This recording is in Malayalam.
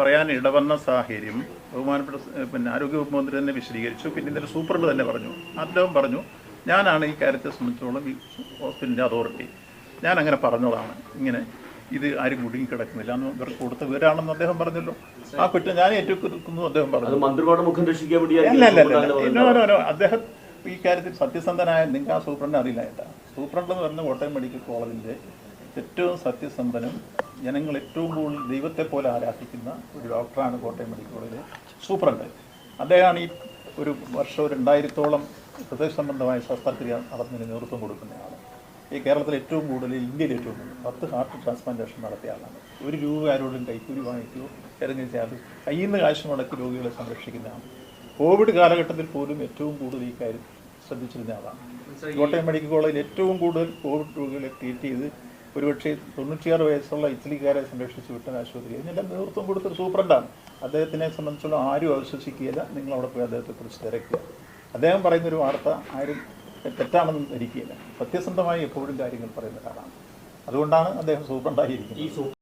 പറയാൻ ഇടവന്ന സാഹചര്യം ബഹുമാനപ്പെട്ട പിന്നെ ആരോഗ്യവകുപ്പ് മന്ത്രി തന്നെ വിശദീകരിച്ചു. പിന്നെ ഇന്നലെ സൂപ്രണ്ട് തന്നെ പറഞ്ഞു. അദ്ദേഹം പറഞ്ഞു ഞാനാണ് ഈ കാര്യത്തെ സംബന്ധിച്ചോളം ഈ ഹോസ്പിറ്റലിന്റെ അതോറിറ്റി. ഞാൻ അങ്ങനെ പറഞ്ഞതാണ്. ഇങ്ങനെ ഇത് ആരും കുടുങ്ങി കിടക്കുന്നില്ല എന്ന് ഇവർക്ക് കൊടുത്ത വിവരാണെന്ന് അദ്ദേഹം പറഞ്ഞല്ലോ. ആ കുറ്റം ഞാൻ ഏറ്റെടുക്കുന്നു അദ്ദേഹം പറഞ്ഞു. മന്ത്രിമാരുടെ മുഖം രക്ഷിക്കാൻ അല്ല അല്ല അല്ല. അദ്ദേഹം ഈ കാര്യത്തിൽ സത്യസന്ധനായ നിങ്ങൾക്ക് ആ സൂപ്രണ്ടിനെ അറിയില്ല ഏട്ടാ സൂപ്രണ്ട് എന്ന് പറഞ്ഞ കോട്ടയം മെഡിക്കൽ കോളേജിന്റെ ഏറ്റവും സത്യസന്ധനും ജനങ്ങൾ ഏറ്റവും കൂടുതൽ ദൈവത്തെ പോലെ ആരാധിക്കുന്ന ഒരു ഡോക്ടറാണ് കോട്ടയം മെഡിക്കൽ കോളേജിലെ സൂപ്രണ്ട്. അദ്ദേഹമാണ് ഈ ഒരു വർഷം രണ്ടായിരത്തോളം ഹൃദയ സംബന്ധമായ ശസ്ത്രക്രിയ നടത്തുന്നതിന് നേതൃത്വം കൊടുക്കുന്ന ആളാണ് ഈ കേരളത്തിൽ ഏറ്റവും കൂടുതൽ ഇന്ത്യയിൽ ഏറ്റവും കൂടുതൽ പത്ത് ഹാർട്ട് ട്രാൻസ്പ്ലാന്റേഷൻ നടത്തിയ ആളാണ്. ഒരു രൂപ ആരോടും കൈക്കൂലി വാങ്ങിക്കുകയോ ഇറങ്ങി ചെയ്യാതെ കയ്യിൽ നിന്ന് കാശ് മുടക്കി രോഗികളെ സംരക്ഷിക്കുന്നതാണ് കോവിഡ് കാലഘട്ടത്തിൽ പോലും ഏറ്റവും കൂടുതൽ ഈ കാര്യം ശ്രദ്ധിച്ചിരുന്ന ആളാണ്. കോട്ടയം മെഡിക്കൽ കോളേജിൽ ഏറ്റവും കൂടുതൽ കോവിഡ് രോഗികളെ ട്രീറ്റ് ചെയ്ത് ഒരുപക്ഷെ തൊണ്ണൂറ്റിയാറ് വയസ്സുള്ള ഇറ്റലിക്കാരെ സംരക്ഷിച്ചു വിട്ട ആശുപത്രി ഇതിനെല്ലാം നേതൃത്വം കൊടുത്തൊരു സൂപ്രണ്ടാണ്. അദ്ദേഹത്തിനെ സംബന്ധിച്ചുള്ള ആരും അവിശ്വസിക്കുകയില്ല. നിങ്ങൾ അവിടെ പോയി അദ്ദേഹത്തെ കുറിച്ച് തിരക്കുക. അദ്ദേഹം പറയുന്നൊരു വാർത്ത ആരും തെറ്റാണെന്ന് ധരിക്കുകയില്ല. സത്യസന്ധമായി എപ്പോഴും കാര്യങ്ങൾ പറയുന്ന ഒരാളാണ്. അതുകൊണ്ടാണ് അദ്ദേഹം സൂപ്രണ്ടായിരിക്കുന്നത്.